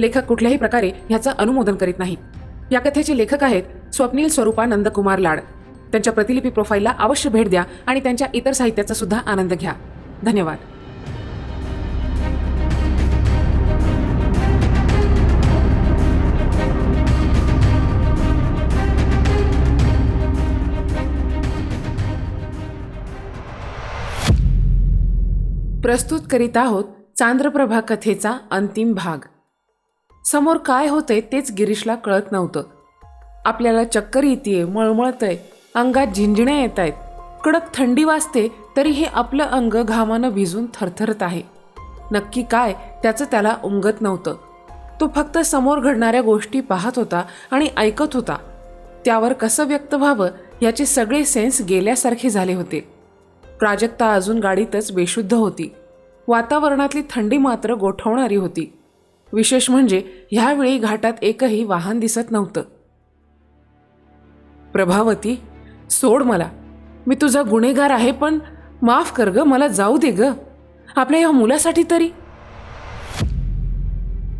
लेखक कुठल्याही प्रकारे ह्याचं अनुमोदन करीत नाहीत. या कथेचे लेखक आहेत स्वप्नील स्वरूपा नंदकुमार लाड. त्यांच्या प्रतिलिपी प्रोफाईलला अवश्य भेट द्या आणि त्यांच्या इतर साहित्याचा सुद्धा आनंद घ्या. धन्यवाद. प्रस्तुत करीत आहोत चांद्रप्रभा कथेचा अंतिम भाग. समोर काय होतंय तेच गिरीशला कळत नव्हतं. आपल्याला चक्कर येते मळमळतंय अंगात झिंजण्या येत आहेत कडक थंडी वाजते तरी हे आपलं अंग घामानं भिजून थरथरत आहे. नक्की काय त्याचं त्याला उमगत नव्हतं. तो फक्त समोर घडणाऱ्या गोष्टी पाहत होता आणि ऐकत होता. त्यावर कसं व्यक्त व्हावं याचे सगळे सेन्स गेल्यासारखे झाले होते. प्राजक्ता अजून गाडीतच बेशुद्ध होती. वातावरणातली थंडी मात्र गोठवणारी होती. विशेष म्हणजे ह्यावेळी घाटात एकही वाहन दिसत नव्हतं. प्रभावती सोड मला. मी तुझा गुन्हेगार आहे पण माफ कर ग मला जाऊ दे ग. आपल्या या मुलासाठी तरी.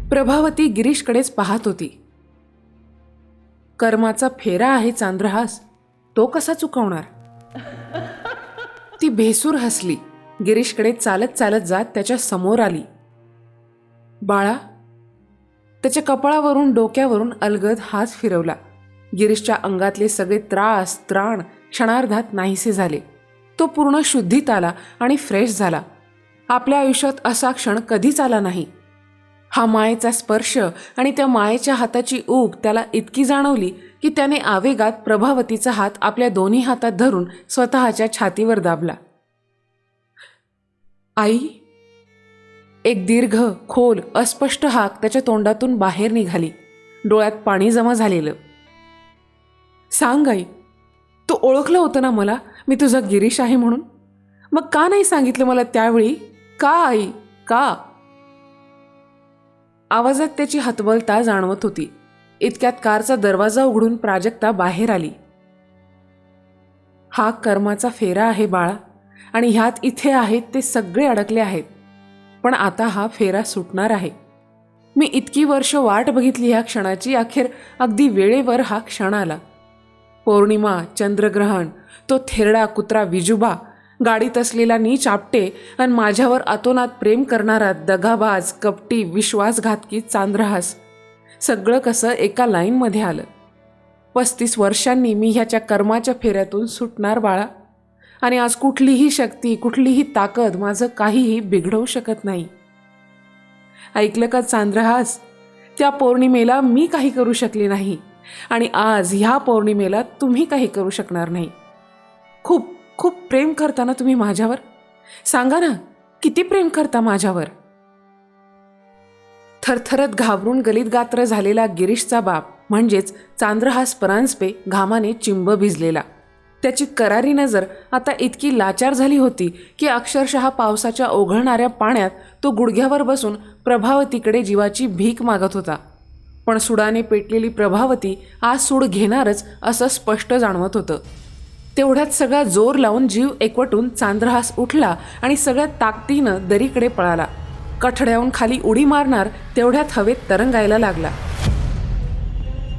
प्रभावती गिरीशकडेच पाहत होती. कर्माचा फेरा आहे चांद्रहास. तो कसा चुकवणार? ती भेसूर हसली. गिरीशकडे चालत चालत जात त्याच्यासमोर आली. बाळा त्याच्या कपाळावरून डोक्यावरून अलगद हात फिरवला. गिरीशच्या अंगातले सगळे त्रास त्राण क्षणार्धात नाहीसे झाले. तो पूर्ण शुद्धीत आला आणि फ्रेश झाला. आपल्या आयुष्यात असा क्षण कधीच आला नाही. हा मायेचा स्पर्श आणि त्या मायेच्या हाताची ऊब त्याला इतकी जाणवली की त्याने आवेगात प्रभावतीचा हात आपल्या दोन्ही हातात धरून स्वतःच्या छातीवर दाबला. आई एक दीर्घ खोल अस्पष्ट हाक त्याच्या तोंडातून बाहेर निघाली. डोळ्यात पाणी जमा झालेलं. सांग आई तू ओळखलं होतं ना मला? मी तुझा गिरीश आहे म्हणून? मग का नाही सांगितलं मला त्यावेळी? का आई? का? आवाजात त्याची हतबलता जाणवत होती. इतक्यात कारचा दरवाजा उघडून प्राजक्ता बाहेर आली. हा कर्माचा फेरा आहे बाळा आणि ह्यात इथे आहेत ते सगळे अडकले आहेत. पण आता हा फेरा सुटणार आहे. मी इतकी वर्ष वाट बघितली ह्या क्षणाची अखेर अगदी वेळेवर हा क्षण आला. पौर्णिमा चंद्रग्रहण तो थेरडा कुत्रा विजुबा गाडीत असलेला नीच आपटे आणि माझ्यावर अतोनात प्रेम करणारा दगाबाज कपटी विश्वासघातकी चांद्रहास सगळं कसं एका लाईनमध्ये आलं. पस्तीस वर्षांनी मी ह्याच्या कर्माच्या फेऱ्यातून सुटणार बाळा. आणि आज कुठलीही शक्ती कुठलीही ताकद माझं काहीही बिघडवू शकत नाही. ऐकलं का चांद्रहास? त्या पौर्णिमेला मी काही करू शकले नाही आणि आज ह्या पौर्णिमेला तुम्ही काही करू शकणार नाही. खूप खूप प्रेम करता ना तुम्ही माझ्यावर? सांगा ना किती प्रेम करता माझ्यावर? थरथरत घाबरून गलित गात्र झालेला गिरीशचा बाप म्हणजेच चांद्रहास परांजपे घामाने चिंब भिजलेला. त्याची करारी नजर आता इतकी लाचार झाली होती की अक्षरशः पावसाच्या ओघळणाऱ्या पाण्यात तो गुडघ्यावर बसून प्रभावतीकडे जीवाची भीक मागत होता. पण सुडाने पेटलेली प्रभावती आज सूड घेणारच असं स्पष्ट जाणवत होतं. तेवढ्यात सगळा जोर लावून जीव एकवटून चांद्रहास उठला आणि सगळ्या ताकदीनं दरीकडे पळाला. कठड्याहून खाली उडी मारणार तेवढ्यात हवेत तरंगायला लागला.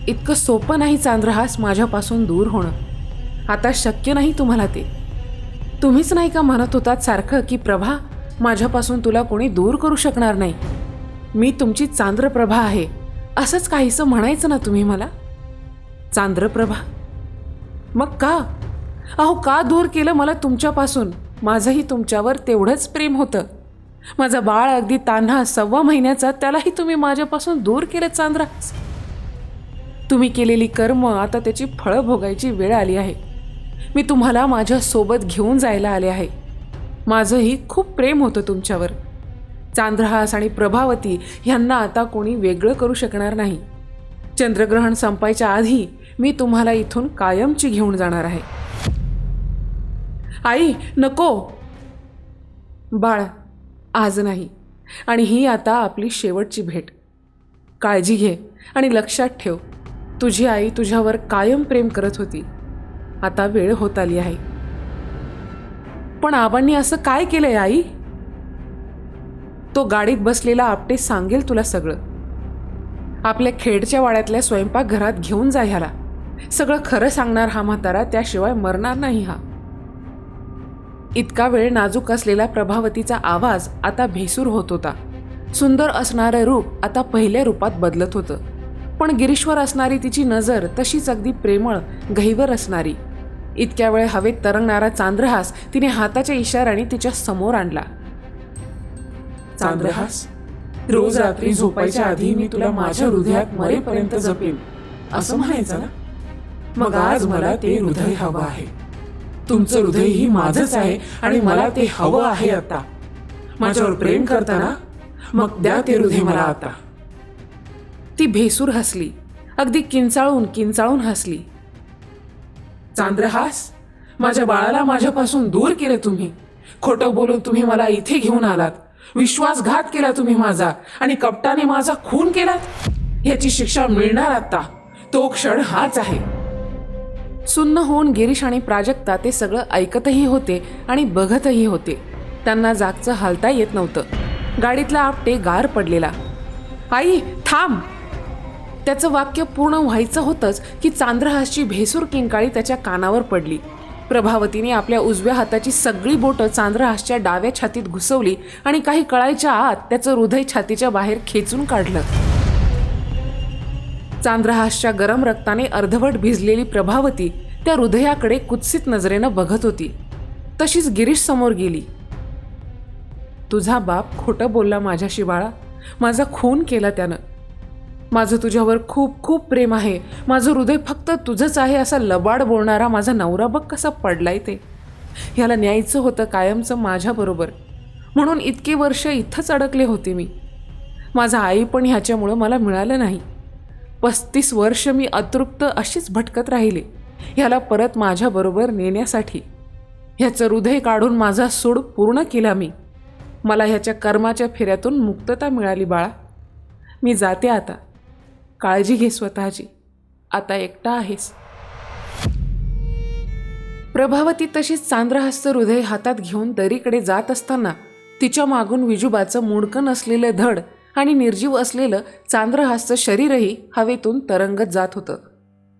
इतकं सोपं नाही चांद्रहास माझ्यापासून दूर होणं. आता शक्य नाही तुम्हाला ते. तुम्हीच नाही का म्हणत होतात सारखं की प्रभा माझ्यापासून तुला कोणी दूर करू शकणार नाही. मी तुमची चांद्रप्रभा आहे. असंच काहीसं म्हणायचं ना तुम्ही मला? चांद्रप्रभा? मग का? अहो का दूर केलं मला तुमच्यापासून? माझंही तुमच्यावर तेवढंच प्रेम होतं. माझा बाळ अगदी तान्हा सव्वा महिन्याचा त्यालाही तुम्ही माझ्यापासून दूर केलं चांद्रा तुम्ही केलेली कर्म आता त्याची फळं भोगायची वेळ आली आहे. मी तुम्हाला माझ्या सोबत घेऊन जायला आले आहे. माझंही खूप प्रेम होतं तुमच्यावर. चांद्रहास आणि प्रभावती ह्यांना आता कोणी वेगळं करू शकणार नाही. चंद्रग्रहण संपायच्या आधी मी तुम्हाला इथून कायमची घेऊन जाणार आहे. आई नको! बाळ आज नाही. आणि ही आता आपली शेवटची भेट. काळजी घे आणि लक्षात ठेव. तुझी आई तुझ्यावर कायम प्रेम करत होती. आता वेळ होत आली आहे. पण आबांनी असं काय केलंय आई? तो गाडीत बसलेला आपटे सांगेल तुला सगळं. आपल्या खेडच्या वाड्यातल्या स्वयंपाकघरात घेऊन जा ह्याला. सगळं खरं सांगणार हा म्हातारा त्याशिवाय मरणार नाही हा. इतका वेळ नाजूक असलेला प्रभावतीचा आवाज आता भेसूर होत होता. सुंदर असणारं रूप आता पहिल्या रूपात बदलत होतं. पण गिरीश्वर असणारी तिची नजर तशीच अगदी प्रेमळ गहिवर असणारी. इतक्या वेळ हवेत तरंगणारा चांद्रहास तिने हाताच्या इशाऱ्याने तिच्या समोर आणला. चांद्रहास रोज रात्री झोपायच्या आधी मी तुला माझ्या हृदयात मरेपर्यंत जपेन. असं म्हणायचं ना? मग आज मला ते हृदय हवं आहे. तुमचं हृदय ही माझंच आहे आणि मला ते हवं आहे आता. माझ्यावर प्रेम करताना मग द्या ते हृदय मला आता. ती भेसूर हसली. अगदी किंचाळून किंचाळून हसली. चांद्रहास माझ्या बाळाला माझ्यापासून दूर केलं तुम्ही. खोटं बोलून तुम्ही मला इथे घेऊन आलात. विश्वासघात केला तुम्ही माझा आणि कपटाने माझा खून केलात. याची शिक्षा मिळणार आता. तो क्षण हाच आहे. सुन्न होऊन गिरीश आणि प्राजक्ता ते सगळं ऐकतही होते आणि बघतही होते. त्यांना जागचं हालता येत नव्हतं. गाडीतला आपटे गार पडलेला. आई थांब! त्याचं वाक्य पूर्ण व्हायचं होतंच की चांद्रहासची भेसूर किंकाळी त्याच्या कानावर पडली. प्रभावतीने आपल्या उजव्या हाताची सगळी बोटं चांद्रहासच्या डाव्या छातीत घुसवली आणि काही कळायच्या आत त्याचं हृदय छातीच्या बाहेर खेचून काढलं. चांद्रहासच्या गरम रक्ताने अर्धवट भिजलेली प्रभावती त्या हृदयाकडे कुत्सित नजरेनं बघत होती. तशीच गिरीश समोर गेली. तुझा बाप खोटं बोलला माझ्याशी बाळा. माझा खून केला त्यानं. माझं तुझ्यावर खूप खूप प्रेम आहे. माझं हृदय फक्त तुझंच आहे असा लबाड बोलणारा माझा नवरा बघ कसा पडलाय ते. ह्याला न्यायचं होतं कायमचं माझ्याबरोबर म्हणून इतके वर्ष इथंच अडकले होते मी. माझा आई पण ह्याच्यामुळं मला मिळालं नाही. पस्तीस वर्ष मी अतृप्त अशीच भटकत राहिले. ह्याला परत माझ्याबरोबर नेण्यासाठी. ह्याचं हृदय काढून माझा सूड पूर्ण केला मी. मला ह्याच्या कर्माच्या फेऱ्यातून मुक्तता मिळाली बाळा. मी जाते आता. काळजी घे स्वतःची. आता एकटा आहेस. प्रभावती तशीच चांद्रहस्त हृदय हातात घेऊन दरीकडे जात असताना तिच्या मागून विजुबाचं मुडकं नसलेलं धड आणि निर्जीव असलेलं चांद्रहास्त शरीरही हवेतून तरंगत जात होतं.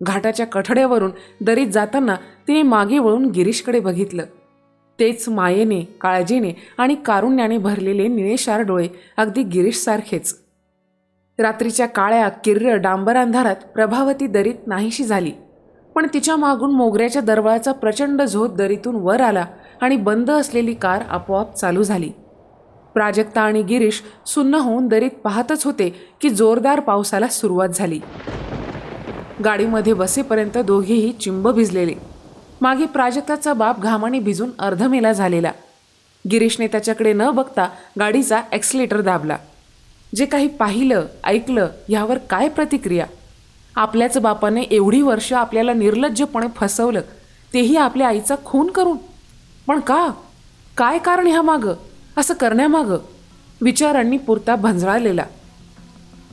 घाटाच्या कठड्यावरून दरीत जाताना तिने मागे वळून गिरीशकडे बघितलं. तेच मायेने काळजीने आणि कारुण्याने भरलेले निळेशार डोळे अगदी गिरीशसारखेच. रात्रीच्या काळ्या किर्र डांबर अंधारात प्रभावती दरीत नाहीशी झाली. पण तिच्या मागून मोगऱ्याच्या दरवळाचा प्रचंड झोत दरीतून वर आला आणि बंद असलेली कार आपोआप चालू झाली. प्राजक्ता आणि गिरीश सुन्न होऊन दरीत पाहतच होते की जोरदार पावसाला सुरुवात झाली. गाडीमध्ये बसेपर्यंत दोघेही चिंब भिजलेले. मागे प्राजक्ताचा बाप घामाने भिजून अर्धमेला झालेला. गिरीशने त्याच्याकडे न बघता गाडीचा ॲक्सिलेटर दाबला. जे काही पाहिलं ऐकलं यावर काय प्रतिक्रिया? आपल्याच बापाने एवढी वर्ष आपल्याला निर्लज्जपणे फसवलं तेही आपल्या आईचा खून करून. पण का? काय कारण ह्या मागं असं करण्यामागं? विचारांनी पुरता भंजळालेला.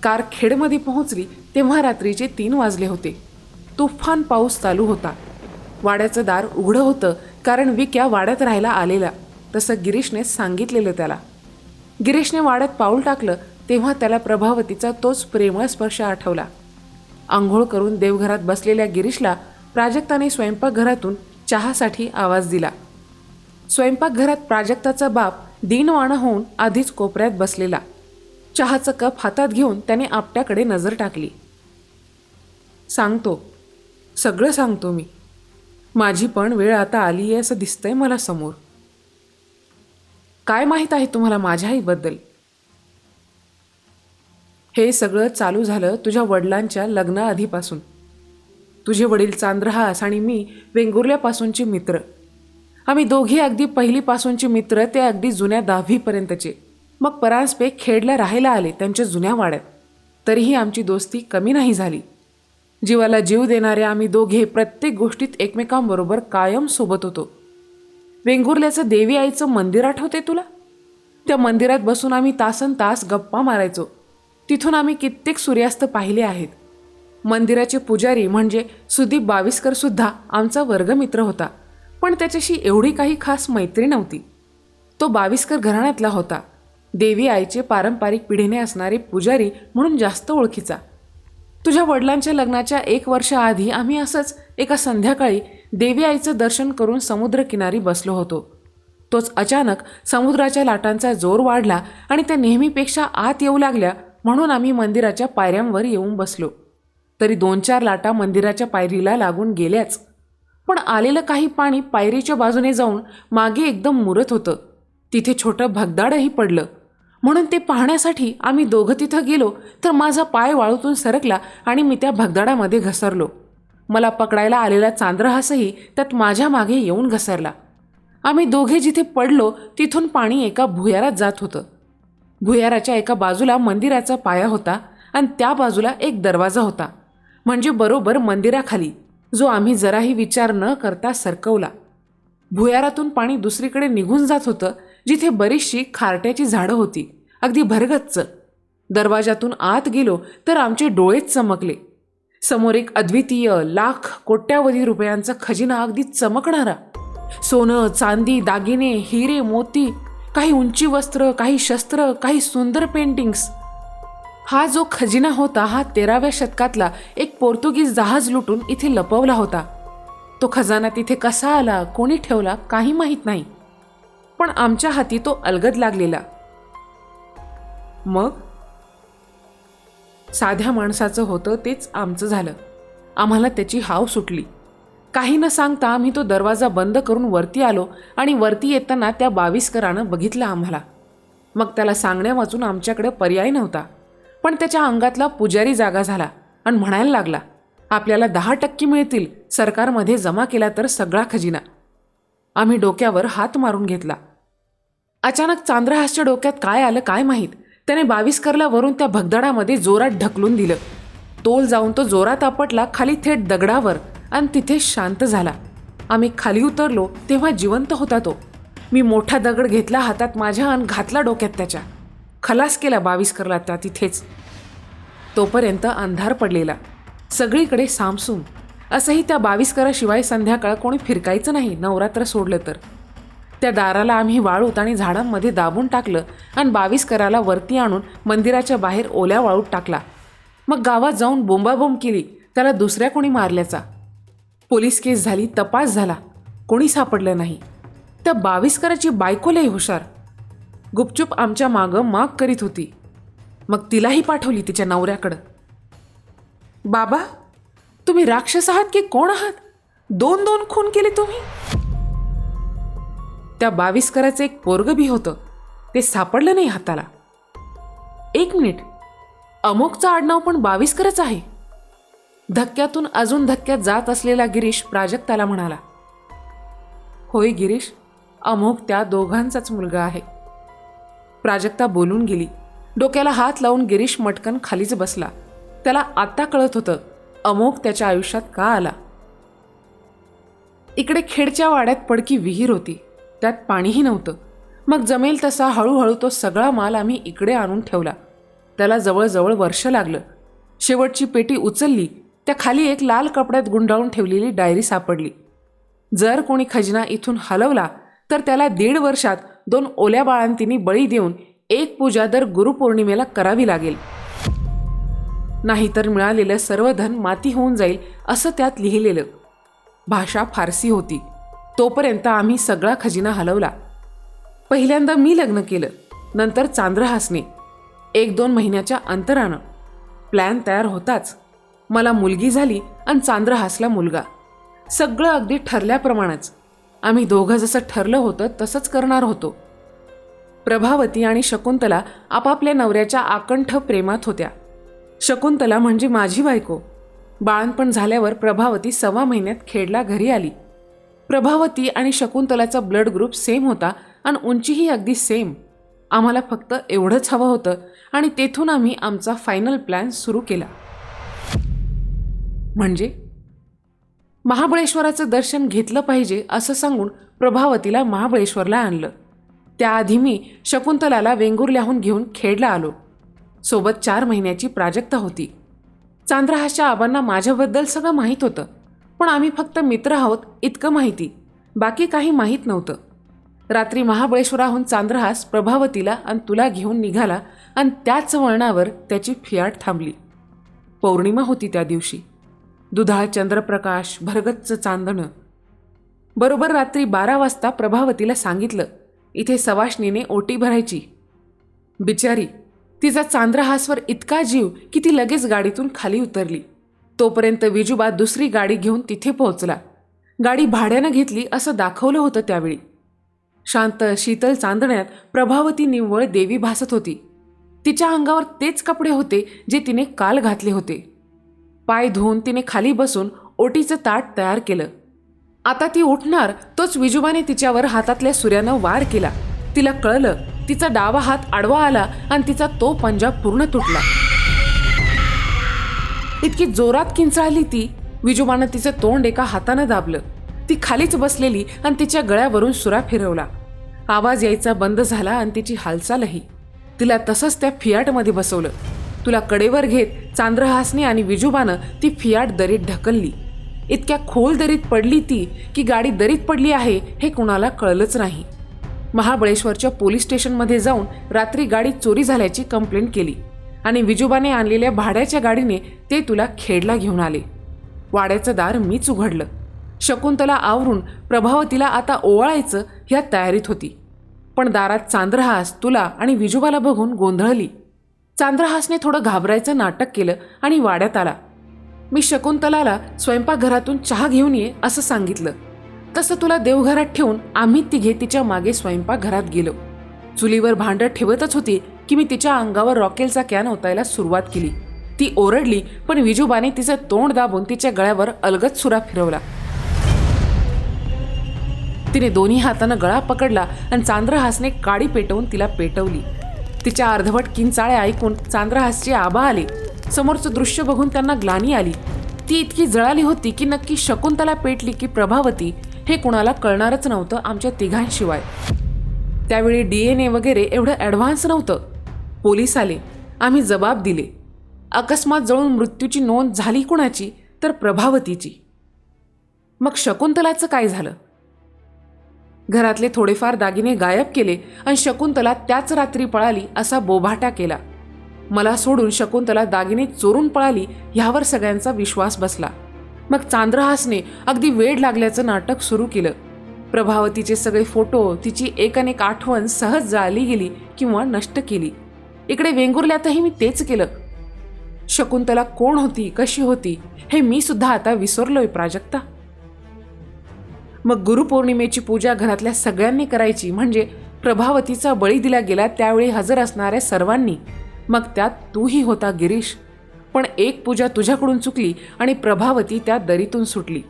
कार खेडमध्ये पोहोचली तेव्हा रात्रीचे तीन वाजले होते. तुफान पाऊस चालू होता. वाड्याचं दार उघडं होतं कारण विक्या वाड्यात राहायला आलेला तसं गिरीशने सांगितलेलं त्याला. गिरीशने वाड्यात पाऊल टाकलं तेव्हा त्याला प्रभावतीचा तोच प्रेमळ स्पर्श आठवला. आंघोळ करून देवघरात बसलेल्या गिरीशला प्राजक्ताने स्वयंपाकघरातून चहासाठी आवाज दिला. स्वयंपाकघरात प्राजक्ताचा बाप दीनवाणं होऊन आधीच कोपऱ्यात बसलेला. चहाचं कप हातात घेऊन त्याने आपट्याकडे नजर टाकली. सांगतो. सगळं सांगतो मी. माझी पण वेळ आता आली आहे असं दिसतंय मला समोर. काय माहीत आहे तुम्हाला माझ्या आईबद्दल हे सगळं चालू झालं तुझ्या वडिलांच्या लग्नाआधीपासून. तुझे वडील चांद्रहास आणि मी वेंगुर्ल्यापासूनचे मित्र. आम्ही दोघे अगदी पहिलीपासूनचे मित्र ते अगदी जुन्या दहावीपर्यंतचे. मग परांजपे खेडला राहायला आले त्यांच्या जुन्या वाड्यात. तरीही आमची दोस्ती कमी नाही झाली. जीवाला जीव देणारे आम्ही दोघे प्रत्येक गोष्टीत एकमेकांबरोबर कायम सोबत होतो. वेंगुर्ल्याचं देवी आईचं मंदिर आठवते तुला? त्या मंदिरात बसून आम्ही तासन तास गप्पा मारायचो. तिथून आम्ही कित्येक सूर्यास्त पाहिले आहेत. मंदिराचे पुजारी म्हणजे सुदीप बाविस्कर सुद्धा आमचा वर्गमित्र होता. पण त्याच्याशी एवढी काही खास मैत्री नव्हती. तो बाविस्कर घराण्यातला होता. देवी आईचे पारंपरिक पिढीने असणारे पुजारी म्हणून जास्त ओळखीचा. तुझ्या वडिलांच्या लग्नाच्या एक वर्षाआधी आम्ही असंच एका संध्याकाळी देवी आईचं दर्शन करून समुद्रकिनारी बसलो होतो. तोच अचानक समुद्राच्या लाटांचा जोर वाढला आणि त्या नेहमीपेक्षा आत येऊ लागल्या म्हणून आम्ही मंदिराच्या पायऱ्यांवर येऊन बसलो. तरी दोन चार लाटा मंदिराच्या पायरीला लागून गेल्याच. पण आलेलं काही पाणी पायरीच्या बाजूने जाऊन मागे एकदम मुरत होतं. तिथे छोटं भगदाडही पडलं. म्हणून ते पाहण्यासाठी आम्ही दोघं तिथं गेलो तर माझा पाय वाळूतून सरकला आणि मी त्या भगदाडामध्ये घसरलो. मला पकडायला आलेला चांद्रहासही त्यात माझ्या मागे येऊन घसरला. आम्ही दोघे जिथे पडलो तिथून पाणी एका भुयारात जात होतं. भुयाराच्या एका बाजूला मंदिराचा पाया होता आणि त्या बाजूला एक दरवाजा होता. म्हणजे बरोबर मंदिराखाली जो आम्ही जराही विचार न करता सरकवला. भुयारातून पाणी दुसरीकडे निघून जात होतं जिथे बरीचशी खारट्याची झाडं होती. अगदी भरगच्च. दरवाजातून आत गेलो तर आमचे डोळेच चमकले. समोर एक अद्वितीय लाख कोट्यावधी रुपयांचा खजिना अगदी चमकणारा. सोनं चांदी दागिने हिरे मोती काही उंची वस्त्र काही शस्त्र काही सुंदर पेंटिंग्स हा जो खजिना होता हा तेराव्या शतकातला एक पोर्तुगीज जहाज लुटून इथे लपवला होता. तो खजाना तिथे कसा आला कोणी ठेवला काही माहीत नाही. पण आमच्या हाती तो अलगद लागलेला. मग? साध्या माणसाचं होतं तेच आमचं झालं. आम्हाला त्याची हाव सुटली. काही न सांगता आम्ही तो दरवाजा बंद करून वरती आलो आणि वरती येताना त्या बावीसकरानं बघितलं आम्हाला. मग त्याला सांगण्या वाचून आमच्याकडे पर्याय नव्हता. पण त्याच्या अंगातला पुजारी जागा झाला आणि म्हणायला लागला आपल्याला दहा टक्के मिळतील सरकारमध्ये जमा केला तर सगळा खजिना. आम्ही डोक्यावर हात मारून घेतला. अचानक चांद्रहासच्या डोक्यात काय आलं काय माहीत? त्याने बावीसकरला वरून त्या भगदडामध्ये जोरात ढकलून दिलं. तोल जाऊन तो जोरात आपटला खाली थेट दगडावर. आणि तिथे शांत झाला. आम्ही खाली उतरलो तेव्हा जिवंत होता तो. मी मोठा दगड घेतला हातात माझ्या आणि घातला डोक्यात त्याच्या. खलास केला बावीसकरला त्या तिथेच. तोपर्यंत अंधार पडलेला. सगळीकडे सामसूम. असंही त्या बावीसकराशिवाय संध्याकाळ कोणी फिरकायचं नाही नवरात्र सोडलं तर. त्या दाराला आम्ही वाळूत आणि झाडांमध्ये दाबून टाकलं आणि बावीसकराला वरती आणून मंदिराच्या बाहेर ओल्या वाळूत टाकला. मग गावात जाऊन बोंबाबोंब केली त्याला दुसऱ्या कोणी मारल्याचा. पोलीस केस झाली तपास झाला. कोणी सापडलं नाही. त्या बावीसकराची बायको लई हुशार. गुपचूप आमच्या मागं माग करीत होती. मग तिलाही पाठवली तिच्या नवऱ्याकडं. बाबा तुम्ही राक्षस आहात की कोण आहात? दोन दोन खून केले तुम्ही? त्या बावीसकराचं एक पोरग बी होतं. ते सापडलं नाही हाताला. एक मिनिट. अमोकचं आडनाव पण बावीसकरच आहे. धक्क्यातून अजून धक्क्यात जात असलेला गिरीश प्राजक्ताला म्हणाला होय गिरीश अमोक त्या दोघांचाच मुलगा आहे. प्राजक्ता बोलून गेली. डोक्याला हात लावून गिरीश मटकन खालीच बसला. त्याला आत्ता कळत होतं अमोक त्याच्या आयुष्यात का आला? इकडे खेडच्या वाड्यात पडकी विहीर होती. त्यात पाणीही नव्हतं. मग जमेल तसा हळूहळू तो सगळा माल आम्ही इकडे आणून ठेवला. त्याला जवळजवळ वर्ष लागलं. शेवटची पेटी उचलली त्या खाली एक लाल कपड्यात गुंडाळून ठेवलेली डायरी सापडली. जर कोणी खजिना इथून हलवला तर त्याला दीड वर्षात दोन ओल्या बाळांतींनी बळी देऊन एक पूजा दर गुरुपौर्णिमेला करावी लागेल. नाहीतर मिळालेलं सर्व धन माती होऊन जाईल असं त्यात लिहिलेलं. भाषा फारसी होती. तोपर्यंत आम्ही सगळा खजिना हलवला. पहिल्यांदा मी लग्न केलं नंतर चांद्रहासने. एक दोन महिन्याच्या अंतरानं. प्लॅन तयार होताच. मला मुलगी झाली आणि चांद्रहासला मुलगा. सगळं अगदी ठरल्याप्रमाणेच. आम्ही दोघं जसं ठरलं होतं तसंच करणार होतो. प्रभावती आणि शकुंतला आपापल्या नवऱ्याच्या आकंठ प्रेमात होत्या. शकुंतला म्हणजे माझी बायको. बाळणपण झाल्यावर प्रभावती सव्वा महिन्यात खेडला घरी आली. प्रभावती आणि शकुंतलाचा ब्लड ग्रुप सेम होता आणि उंचीही अगदी सेम. आम्हाला फक्त एवढंच हवं होतं आणि तेथून आम्ही आमचा फायनल प्लॅन सुरू केला. म्हणजे? महाबळेश्वराचं दर्शन घेतलं पाहिजे असं सांगून प्रभावतीला महाबळेश्वरला आणलं. त्याआधी मी शकुंतलाला वेंगुर्ल्याहून घेऊन खेडला आलो. सोबत चार महिन्याची प्राजक्ता होती. चांद्रहासच्या आबांना माझ्याबद्दल सगळं माहीत होतं पण आम्ही फक्त मित्र आहोत इतकं माहिती. बाकी काही माहीत नव्हतं. रात्री महाबळेश्वराहून चांद्रहास प्रभावतीला आणि तुला घेऊन निघाला आणि त्याच वळणावर त्याची फियाट थांबली. पौर्णिमा होती त्या दिवशी. दुधाळ चंद्रप्रकाश भरगच्च चांदणं. बरोबर रात्री बारा वाजता प्रभावतीला सांगितलं इथे सवाशनीने ओटी भरायची. बिचारी तिचा चांद्रहासवर इतका जीव की ती लगेच गाडीतून खाली उतरली. तोपर्यंत विजूबा दुसरी गाडी घेऊन तिथे पोहोचला. गाडी भाड्यानं घेतली असं दाखवलं होतं त्यावेळी. शांत शीतल चांदण्यात प्रभावती निव्वळ देवी भासत होती. तिच्या अंगावर तेच कपडे होते जे तिने काल घातले होते. पाय धुवून तिने खाली बसून ओटीचं ताट तयार केलं. आता ती उठणार तोच विजुबाने तिच्यावर हातातल्या सूर्यानं वार केला. तिला कळलं तिचा डावा हात आडवा आला आणि तिचा तो पंजा पूर्ण तुटला. इतकी जोरात किंचाळली ती विजुबानं तिचं तोंड एका हातानं दाबलं. ती खालीच बसलेली आणि तिच्या गळ्यावरून सुरा फिरवला. आवाज यायचा बंद झाला आणि तिची हालचालही. तिला तसंच त्या फियाटमध्ये बसवलं. तुला कडेवर घेत चांद्रहासने आणि विजोबानं ती फियाट दरीत ढकलली. इतक्या खोल दरीत पडली ती की गाडी दरीत पडली आहे हे कुणाला कळलंच नाही. महाबळेश्वरच्या पोलीस स्टेशनमध्ये जाऊन रात्री गाडी चोरी झाल्याची कंप्लेंट केली आणि विजोबाने आणलेल्या भाड्याच्या गाडीने ते तुला खेडला घेऊन आले. वाड्याचं दार मीच उघडलं. शकुंतला आवरून प्रभावतीला आता ओवाळायचं ह्या तयारीत होती. पण दारात चांद्रहास तुला आणि विजोबाला बघून गोंधळली. चांद्रहासने थोडं घाबरायचं नाटक केलं आणि वाड्यात आला. मी शकुंतलाला स्वयंपाकघरातून चहा घेऊन ये असं सांगितलं. तसं तुला देवघरात ठेवून आम्ही तिघे तिच्यामागे स्वयंपाकघरात गेलो. चुलीवर भांडं ठेवतच होती की मी तिच्या अंगावर रॉकेलचा कॅन ओतायला सुरुवात केली. ती ओरडली पण विजोबाने तिचं तोंड दाबून तिच्या गळ्यावर अलगद सुरा फिरवला. तिने दोन्ही हातानं गळा पकडला आणि चांद्रहासने काडी पेटवून तिला पेटवली. तिच्या अर्धवट किंचाळे ऐकून चांद्रहासचे आबा आले. समोरचं दृश्य बघून त्यांना ग्लानी आली. ती इतकी जळाली होती की नक्की शकुंतला पेटली की प्रभावती हे कुणाला कळणारच नव्हतं आमच्या तिघांशिवाय. त्यावेळी डी एन ए वगैरे एवढं ॲडव्हान्स नव्हतं. पोलीस आले. आम्ही जबाब दिले. अकस्मात जळून मृत्यूची नोंद झाली कुणाची? तर प्रभावतीची. मग शकुंतलाचं काय झालं? घरातले थोडेफार दागिने गायब केले आणि शकुंतला त्याच रात्री पळाली असा बोभाटा केला. मला सोडून शकुंतला दागिने चोरून पळाली ह्यावर सगळ्यांचा विश्वास बसला. मग चांद्रहासने अगदी वेळ लागल्याचं नाटक सुरू केलं. प्रभावतीचे सगळे फोटो तिची एक अनेक आठवण सहज जाळली गेली किंवा नष्ट केली. इकडे वेंगुर्ल्यातही मी तेच केलं. शकुंतला कोण होती कशी होती हे मी सुद्धा आता विसरलोय प्राजक्ता. मग गुरुपौर्णिमेची पूजा घरातल्या सगळ्यांनी करायची म्हणजे प्रभावतीचा बळी दिला गेला त्यावेळी हजर असणाऱ्या सर्वांनी. मग त्यात तूही होता गिरीश. पण एक पूजा तुझ्याकडून चुकली आणि प्रभावती त्या दरीतून सुटली.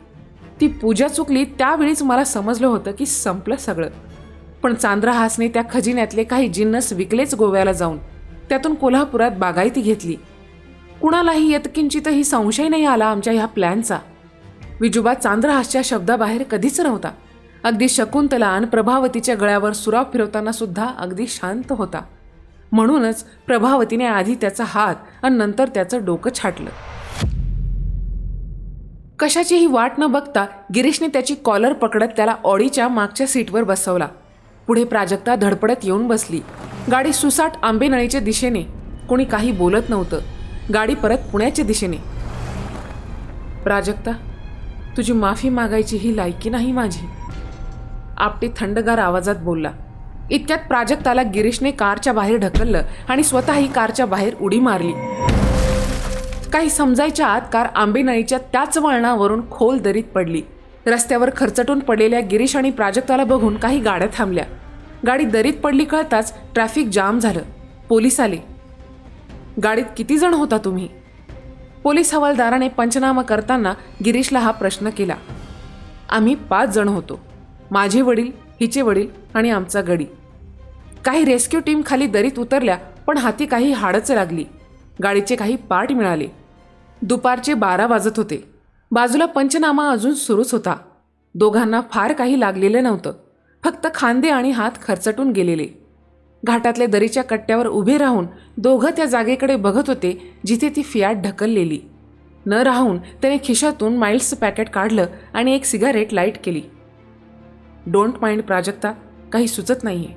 ती पूजा चुकली त्यावेळीच मला समजलं होतं की संपलं सगळं. पण चांद्रहासने त्या खजिन्यातले काही जिन्नस विकलेच गोव्याला जाऊन त्यातून कोल्हापुरात बागायती घेतली. कुणालाही यत्किंचितही संशय नाही आला आमच्या ह्या प्लॅनचा. विजुबा चांद्रहासच्या शब्दाबाहेर कधीच नव्हता. अगदी शकुंतला आणि प्रभावतीच्या गळ्यावर सुराव फिरवताना सुद्धा अगदी शांत होता. म्हणूनच प्रभावतीने आधी त्याचा हात आणि नंतर त्याचं डोकं छाटलं. कशाचीही वाट न बघता गिरीशने त्याची कॉलर पकडत त्याला ऑडीच्या मागच्या सीटवर बसवला. पुढे प्राजक्ता धडपडत येऊन बसली. गाडी सुसाट आंबेनळीच्या दिशेने कोणी काही बोलत नव्हतं. गाडी परत पुण्याच्या दिशेने. प्राजक्ता तुझी माफी मागायची ही लायकी नाही माझी. आपटी थंडगार आवाजात बोलला. इतक्यात प्राजक्ताला गिरीशने कारच्या बाहेर ढकललं आणि स्वतःही कारच्या बाहेर उडी मारली. काही समजायच्या आत कार आंबेनळीच्या त्याच वळणावरून खोल दरीत पडली. रस्त्यावर खरचटून पडलेल्या गिरीश आणि प्राजक्ताला बघून काही गाड्या थांबल्या. गाडी दरीत पडली कळताच ट्रॅफिक जाम झालं. पोलीस आले. गाडीत किती जण होता तुम्ही? पोलीस हवालदाराने पंचनामा करताना गिरीशला हा प्रश्न केला. आम्ही पाच जण होतो. माझे वडील हिचे वडील आणि आमचा गडी. काही रेस्क्यू टीम खाली दरीत उतरल्या पण हाती काही हाडच लागली. गाडीचे काही पार्ट मिळाले. दुपारचे बारा वाजत होते. बाजूला पंचनामा अजून सुरूच होता. दोघांना फार काही लागलेलं नव्हतं. फक्त खांदे आणि हात खरचटून गेलेले. घाटातले दरीच्या कट्ट्यावर उभे राहून दोघं त्या जागेकडे बघत होते जिथे ती फियाट ढकललेली. न राहून त्याने खिशातून माइल्सचं पॅकेट काढलं आणि एक सिगारेट लाइट केली. डोंट माइंड प्राजक्ता काही सुचत नाहीये.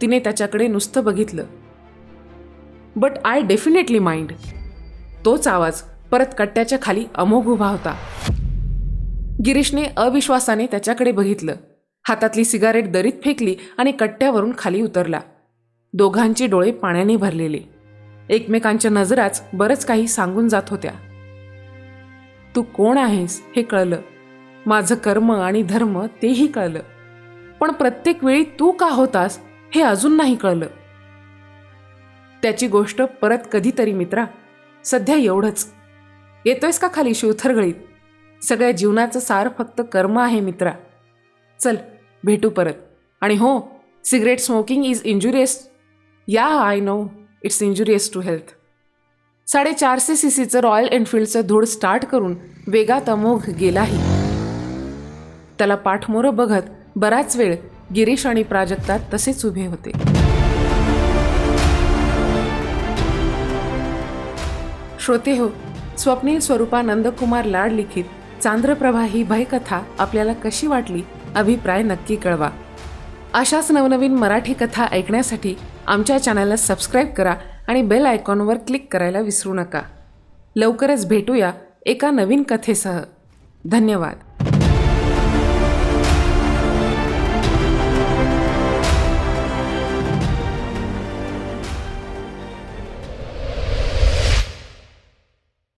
तिने त्याच्याकडे नुसतं बघितलं. But I definitely mind. तोच आवाज परत कट्ट्याच्या खाली अमोघ उभा होता. गिरीशने अविश्वासाने त्याच्याकडे बघितलं. हातातली सिगारेट दरीत फेकली आणि कट्ट्यावरून खाली उतरला. दोघांचे डोळे पाण्याने भरलेले. एकमेकांच्या नजराच बरंच काही सांगून जात होत्या. तू कोण आहेस हे कळलं. माझं कर्म आणि धर्म तेही कळलं. पण प्रत्येक वेळी तू का होतास हे अजून नाही कळलं. त्याची गोष्ट परत कधीतरी मित्रा. सध्या एवढंच. येतोयस का खाली शिवथरगळीत? सगळ्या जीवनाचं सार फक्त कर्म आहे मित्रा. चल भेटू परत. आणि हो सिगरेट स्मोकिंग इज इंजुरियस. या I know it's injurious to health साडेचारशे सी सीचं रॉयल एनफिल्डचं धूळ स्टार्ट करून वेगात अमोघ गेलाही. त्याला पाठमोरं बघत बराच वेळ गिरीश आणि प्राजक्ता तसेच उभे होते. श्रोते हो स्वप्नील स्वरूपा नंदकुमार लाड लिखित चांद्रप्रभा ही भयकथा आपल्याला कशी वाटली अभिप्राय नक्की कळवा. अशाच नवनवीन मराठी कथा ऐकण्यासाठी आमच्या चॅनलला सबस्क्राईब करा आणि बेल आयकॉनवर क्लिक करायला विसरू नका. लवकरच भेटूया एका नवीन कथेसह. धन्यवाद.